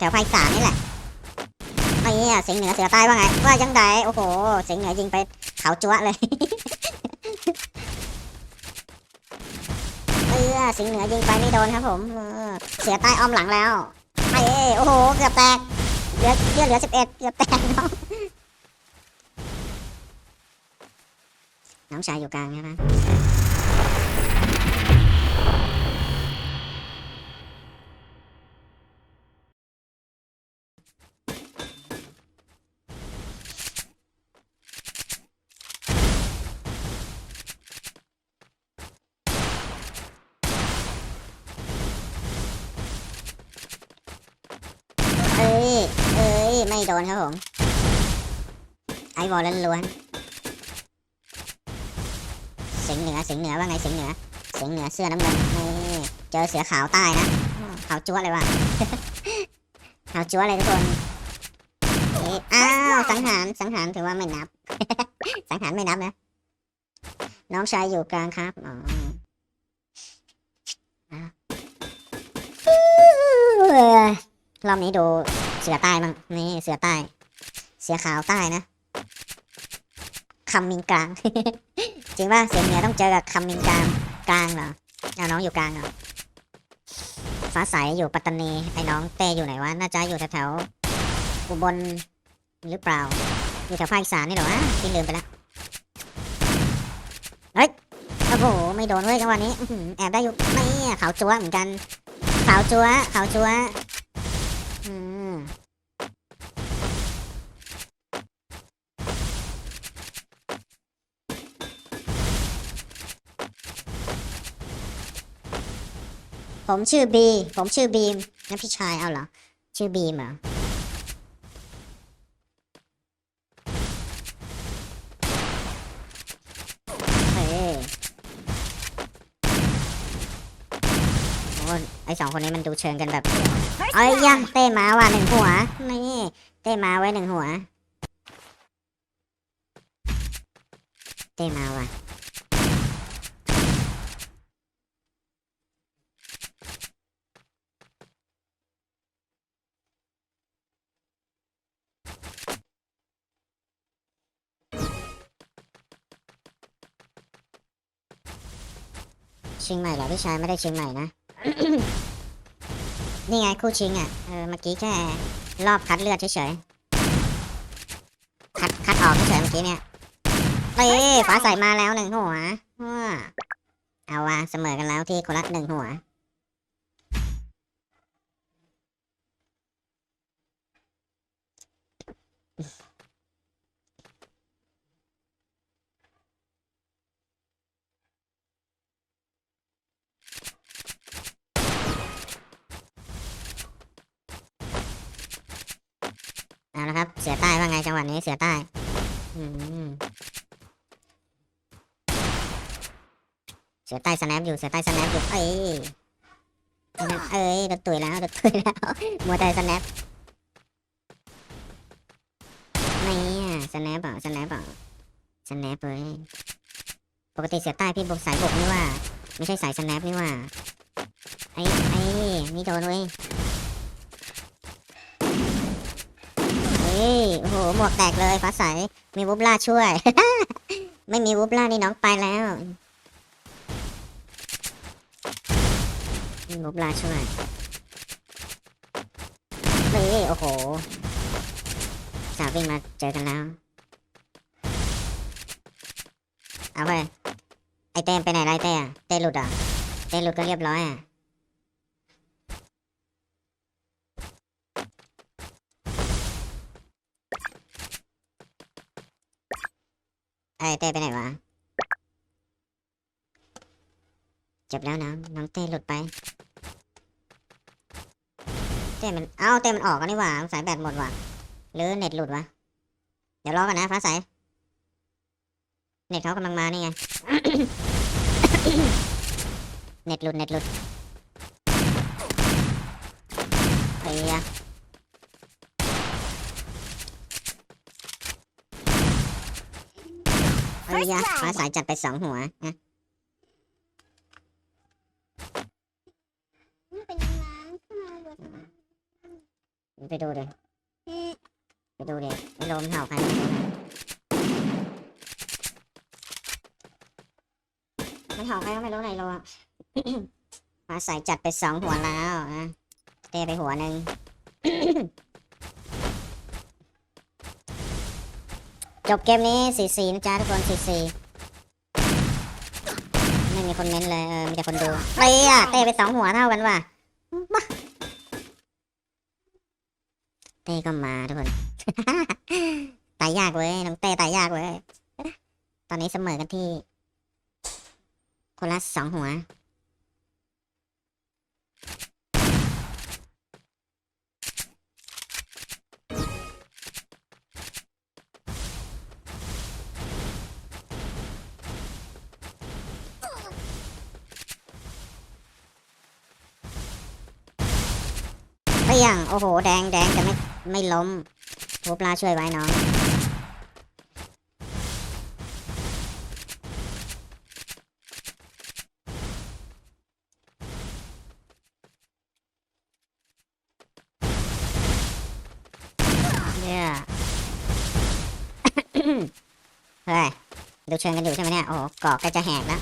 แถวๆภาคอีสานนี่แหละไอ้เนี่ยเสียงเหนือเสือใต้ว่าไง ว่ายังไงโอ้โห เสียงเหนือยิงไปเขาจั๊วเลยเออสียงเหนือยิงไปไม่โดนครับผมเสือใต้อ้อมหลังแล้วไอ้โอ้โห เกือบแตก เหลือเหลือเหลือสิบเอ็ดเกือบแตกน้องน้องชายอยู่กลางใช่ไหม นครับผม ไอวอลล้วนๆเสียงเหนือเสียงเหนือว่าไงเสียงเหนือ เสียงเหนือเสื้อน้ำเงินนี่เจอเสือขาวใต้นะขาวจั๊วเลยว่ะขาวจั๊วเลยทุกคนอ้าวสังหารสังหารถือว่าไม่นับ สังหารไม่นับนะน้องชายอยู่กลางครับอ๋อรอบนี้ดู เสือใต้บ้างนี่เสือใต้ เสือขาวใต้นะคำมินกลางจริงป่ะเสียงเหนือต้องเจอกับคำมินกลางกลางเหรอเอาน้องอยู่กลางเหรอฟ้าใสอยู่ปัตตานีไอ้น้องเต้อยู่ไหนวะน่าจะอยู่แถวๆอุบลหรือเปล่า อยู่แถวภาคอีสานนี่เหรอวะที่ลืมไปแล้วเฮ้ยโอ้โหไม่โดนเว้ยจังหวะนี้แอบได้อยู่ไม่ขาวจัวเหมือนกันขาวจั๊วขาวจัวอืม ผมชื่อบี ผมชื่อบีมนั่นพี่ชายเอาเหรอ ชื่อบีมเหรอเฮ้ยโอ้ไอสองคนนี้มันดูเชิงกันแบบ เอ้ยยังเต้มาว่ะหนึ่งหัว นี่เต้มาไว้หนึ่งหัว เต้มาว่ะ ชียงใหม่เหรอพี่ชายไม่ได้เชียงใหม่นะ นี่ไงคู่ชิงอะ เออเมื่อกี้แค่รอบคัดเลือดเฉยๆ คัดคัดออกเฉยๆเมื่อกี้เนี่ยเอ้ยฟ้าใสมาแล้วหนึ่งหัวว้าเอาว่ะเสมอกันแล้วที่คนละหนึ่งหัว เอาละครับ เสือใต้ว่าไงจังหวะนี้เสือใต้เสือใต้สแนปอยู่เสือใต้สแนปอยู่เอ้ยเอ้ยโดนตุยแล้วโดนตุยแล้วมัวแต่สแนปไม่อะสแนปอะสแนปอะสแนปเลยปกติเสือใต้พี่บกสายบกนี่ว่า ไม่ใช่สายสแนปนี่ว่าไอ้ไอ้นี่โดนเว้ย เฮ้ยโอ้โหหมวกแตกเลยฟ้าใส มีวุบล่าช่วย ไม่มีวุบล่านี่น้องไปแล้วมีวุบล่าช่วยเฮ้ยโอ้โหสาววิ่งมาเจอกันแล้ว เอาไปไอเต้ไปไหนไรเต้อะเต้หลุดอะเต้หลุดก็เรียบร้อยอะ ไอ้เต้ไปไหนวะจบแล้วน้องน้องเต้หลุดไป เต้มันเอ้าเต้มันออกกันนี่หว่าสายแบตหมดว่ะหรือเน็ตหลุดวะเดี๋ยวรอกันนะฟ้าใสเน็ตเขากำลังมานี่ไงเน็ตหลุดเน็ตหลุดเฮ้ย อะเฮ้ยอะฟ้าใสจัดไปสองหัวนะไปดูเลยไปดูเลยไอ้โลมนเห่าใครมันเห่าใครก็ไม่รู้ไหนโลอะมาใส่จัดไปสองหัวแล้วนะเตะไปหัวหนึ่ง จบเกมนี้สี่สี่นะจ๊ะทุกคนสี่สี่ไม่มีคนเม้นเลยเออมีแต่คนดูเตะอะเตะไปสองหัวเท่ากันว่ะเต้ก็มาทุกคน ตายยากเว้ยน้องเต้ตายยากเว้ย ตอนนี้เสมอกันที่ คนละสองหัว ปี้ยง โอ้โห แดงแดงแต่ไม่ไม่ล้มโหปลาช่วยไว้น้อง เนี่ยเฮ้ย ดูเชิงกันอยู่ใช่ไหมเนี่ย โอ้โหเกาะใก็จะแหกแล้ว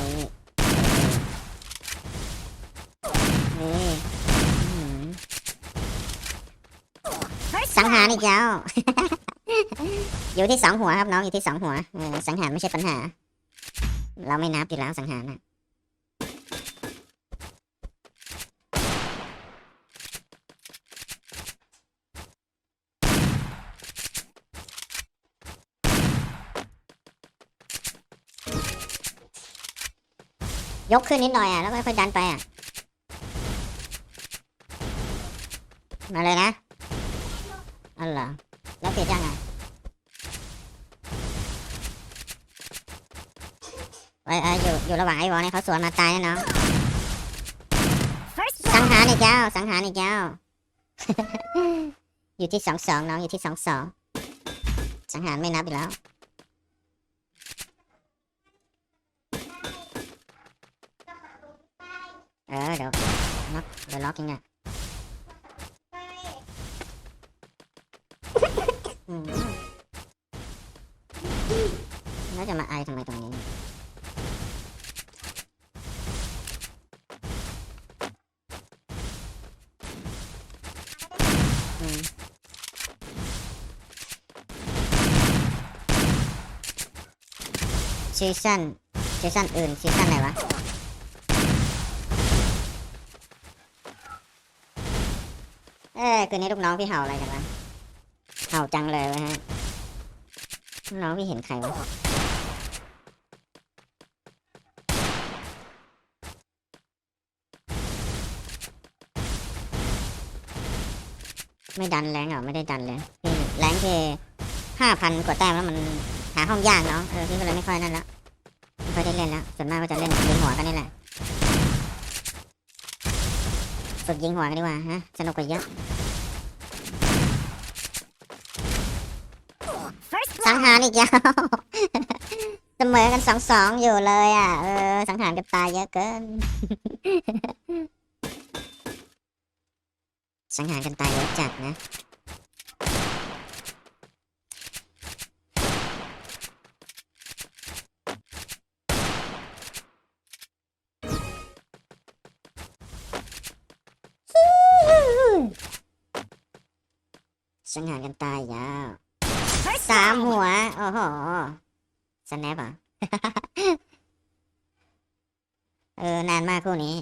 นี่ นี่อื้อหือสังหารอีกแล้ว อยู่ที่สองหัวครับน้องอยู่ที่สองหัวเออสังหารไม่ใช่ปัญหา เราไม่นับอยู่แล้วสังหารนะยกขึ้นนิดหน่อยอะแล้วค่อยๆดันไปอะ มาเลยนะอ๋อเหรอแล้วเปลี่ยนยังไง อ้ไอ้ยอยู่อยู่ระหว่างไอ้วอลเนี่ยเขาสวนมาตายนะน้องสังหารอีกแล้วสังหารอีกแล้วอยู่ที่สองสองน้องอยู่ที่สองสองสังหารไม่นับอีกแล้วเออเดี๋ยวล็อกเดี๋ยวล็อกเองเนี่ยอืมแล้วจะมาไอทำไมตรงนี้ ซีซั่นซีซั่นอื่นซีซั่นไหนวะเอ้ยคืนนี้ลูกน้องพี่เห่าอะไรกันวะเห่าจังเลยวะฮะลูกน้องพี่เห็นใครวะ ไม่ดันแรงเหรอไม่ได้ดันเลยพี่แรงแค่ห้าพันกว่าแต้มแล้วมันหาห้องยากเนาะเออพี่ก็เลยไม่ค่อยนั่นละไม่ค่อยได้เล่นแล้วส่วนมากก็จะเล่นยิงหัวกันนี่แหละฝึกยิงหัวกันดีกว่าฮะสนุกกว่าเยอะสังหารอีกแล้วเสมอกันสองสองอยู่เลยอะเออสังหารกันตายเยอะเกิน สังหารกันตายเยอะจัดนะสังหารกันตายยาวสามหัว โอ้โหสแนปอะ เออ นานมากคู่นี้